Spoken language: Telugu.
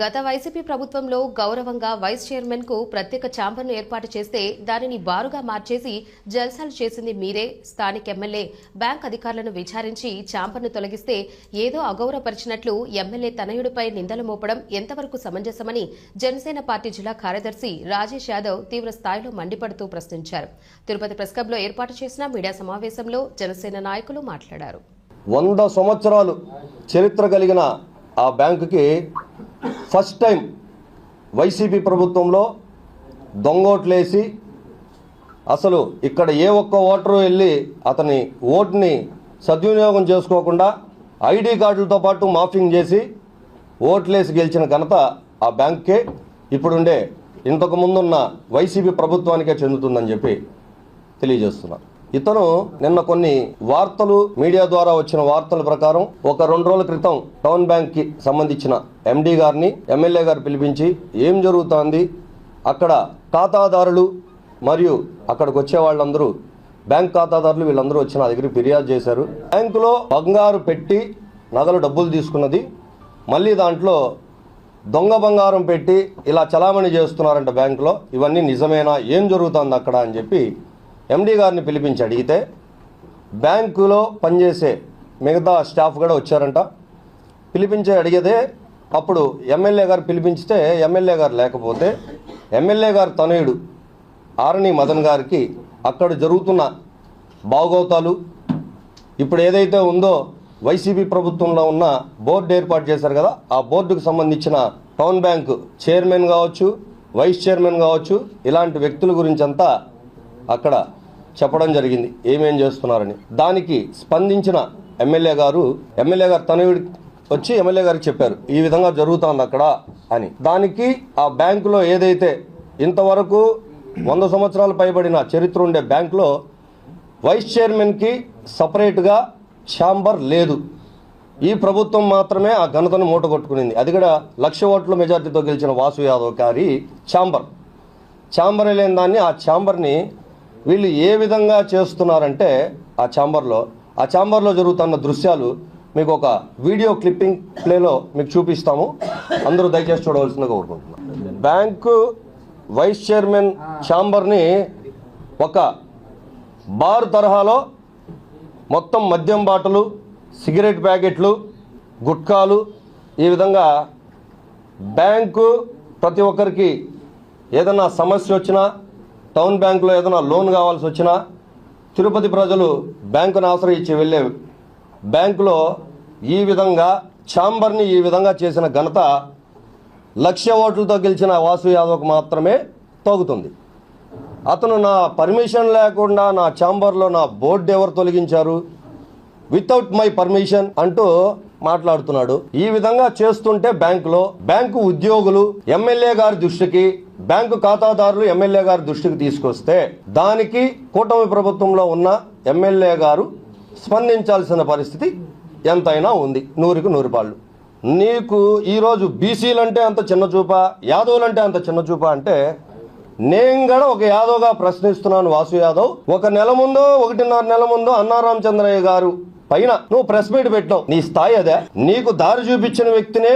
గత వైసీపీ ప్రభుత్వంలో గౌరవంగా వైస్ చైర్మన్కు ప్రత్యేక ఛాంబర్ను ఏర్పాటు చేస్తే దానిని బారుగా మార్చేసి జల్సాలు చేసింది మీరే. స్థానిక ఎమ్మెల్యే బ్యాంక్ అధికారులను విచారించి ఛాంబర్ను తొలగిస్తే ఏదో అగౌరవపరిచినట్లు ఎమ్మెల్యే తనయుడిపై నిందలు మోపడం ఎంతవరకు సమంజసమని జనసేన పార్టీ జిల్లా కార్యదర్శి రాజేష్ యాదవ్ తీవ్ర స్థాయిలో మండిపడుతూ ప్రశ్నించారు. తిరుపతి ప్రెస్ క్లబ్లో ఏర్పాటు చేసిన మీడియా సమావేశంలో జనసేన నాయకులు మాట్లాడారు. వంద సంవత్సరాలు చరిత్ర కలిగిన ఆ బ్యాంకుకి ఫస్ట్ టైం వైసీపీ ప్రభుత్వంలో దొంగోట్లేసి అసలు ఇక్కడ ఏ ఒక్క ఓటరు వెళ్ళి అతని ఓటుని సద్వినియోగం చేసుకోకుండా ఐడి కార్డులతో పాటు మాఫింగ్ చేసి ఓట్లేసి గెలిచిన ఘనత ఆ బ్యాంక్కే ఇప్పుడుండే. ఇంతకు ముందున్న వైసీపీ ప్రభుత్వానికే చెందుతుందని చెప్పి తెలియజేస్తున్నారు ఇతను నిన్న కొన్ని వార్తలు మీడియా ద్వారా వచ్చిన వార్తల ప్రకారం ఒక రెండు రోజుల క్రితం టౌన్ బ్యాంక్కి సంబంధించిన ఎండీ గారిని ఎమ్మెల్యే గారు పిలిపించి ఏం జరుగుతోంది అక్కడ ఖాతాదారులు మరియు అక్కడికి వచ్చే వాళ్ళందరూ బ్యాంక్ ఖాతాదారులు వీళ్ళందరూ వచ్చి నా దగ్గర ఫిర్యాదు చేశారు. బ్యాంకులో బంగారు పెట్టి నగలు డబ్బులు తీసుకున్నది మళ్ళీ దాంట్లో దొంగ బంగారం పెట్టి ఇలా చలామణి చేస్తున్నారంట బ్యాంకులో ఇవన్నీ నిజమేనా ఏం జరుగుతుంది అక్కడ అని చెప్పి ఎండీ గారిని పిలిపించి అడిగితే బ్యాంకులో పనిచేసే మిగతా స్టాఫ్ కూడా వచ్చారంట. పిలిపించి అడిగితే అప్పుడు ఎమ్మెల్యే గారు పిలిపించితే ఎమ్మెల్యే గారు లేకపోతే ఎమ్మెల్యే గారు తనయుడు ఆరణి మదన్ గారికి అక్కడ జరుగుతున్న భాగోతాలు ఇప్పుడు ఏదైతే ఉందో వైసీపీ ప్రభుత్వంలో ఉన్న బోర్డు ఏర్పాటు చేశారు కదా ఆ బోర్డుకు సంబంధించిన టౌన్ బ్యాంక్ చైర్మన్ కావచ్చు వైస్ చైర్మన్ కావచ్చు ఇలాంటి వ్యక్తుల గురించి అంతా అక్కడ చెప్పడం జరిగింది. ఏమేం చేస్తున్నారని. దానికి స్పందించిన ఎమ్మెల్యే గారు ఎమ్మెల్యే గారు తనయుడి వచ్చి ఎమ్మెల్యే గారికి చెప్పారు ఈ విధంగా జరుగుతోంది అక్కడ అని. దానికి ఆ బ్యాంకులో ఏదైతే ఇంతవరకు వంద సంవత్సరాలు పైబడిన చరిత్ర ఉండే బ్యాంకులో వైస్ చైర్మన్కి సపరేట్గా ఛాంబర్ లేదు. ఈ ప్రభుత్వం మాత్రమే ఆ ఘనతను మూటగొట్టుకునింది. అది కూడా లక్ష ఓట్ల మెజార్టీతో గెలిచిన వాసు యాదవ్ గారి ఛాంబర్. ఛాంబర్ లేని దాన్ని ఆ ఛాంబర్ని వీళ్ళు ఏ విధంగా చేస్తున్నారంటే ఆ ఛాంబర్లో ఆ ఛాంబర్లో జరుగుతున్న దృశ్యాలు మీకు ఒక వీడియో క్లిప్పింగ్ ప్లేలో మీకు చూపిస్తాము. అందరూ దయచేసి చూడవలసిందిగా కోరుకుంటున్నాం బ్యాంకు వైస్ చైర్మన్ ఛాంబర్ని ఒక బార్ తరహాలో మొత్తం మద్యం బాటలు సిగరెట్ ప్యాకెట్లు గుట్కాలు ఈ విధంగా బ్యాంకు ప్రతి ఒక్కరికి ఏదన్నా సమస్య వచ్చినా టౌన్ బ్యాంకులో ఏదైనా లోన్ కావాల్సి వచ్చినా తిరుపతి ప్రజలు బ్యాంకును ఆశ్రయించి వెళ్ళే బ్యాంకులో ఈ విధంగా ఛాంబర్ని ఈ విధంగా చేసిన ఘనత లక్ష ఓట్లతో గెలిచిన వాసు యాదవ్కు మాత్రమే తోగుతుంది. అతను నా పర్మిషన్ లేకుండా నా ఛాంబర్లో నా బోర్డు ఎవరు తొలగించారు? వితౌట్ మై పర్మిషన్ అంటూ మాట్లాడుతున్నాడు. ఈ విధంగా చేస్తుంటే బ్యాంకులో బ్యాంకు ఉద్యోగులు ఎమ్మెల్యే గారి దృష్టికి బ్యాంకు ఖాతాదారులు ఎమ్మెల్యే గారి దృష్టికి తీసుకొస్తే దానికి కూటమి ప్రభుత్వంలో ఉన్న ఎమ్మెల్యే గారు స్పందించాల్సిన పరిస్థితి ఎంతైనా ఉంది. నూరుకు నూరు పాళ్ళు నీకు ఈరోజు బీసీలంటే అంత చిన్న చూప యాదవులంటే అంత చిన్న చూప అంటే నేను కూడా ఒక యాదవ్గా ప్రశ్నిస్తున్నాను వాసు యాదవ్. ఒక నెల ముందు ఒకటిన్నర నెల ముందు అన్నారామచంద్రయ్య గారు పైన నువ్వు ప్రెస్ మీట్ పెట్టావు నీ స్థాయి అదే. నీకు దారి చూపించిన వ్యక్తినే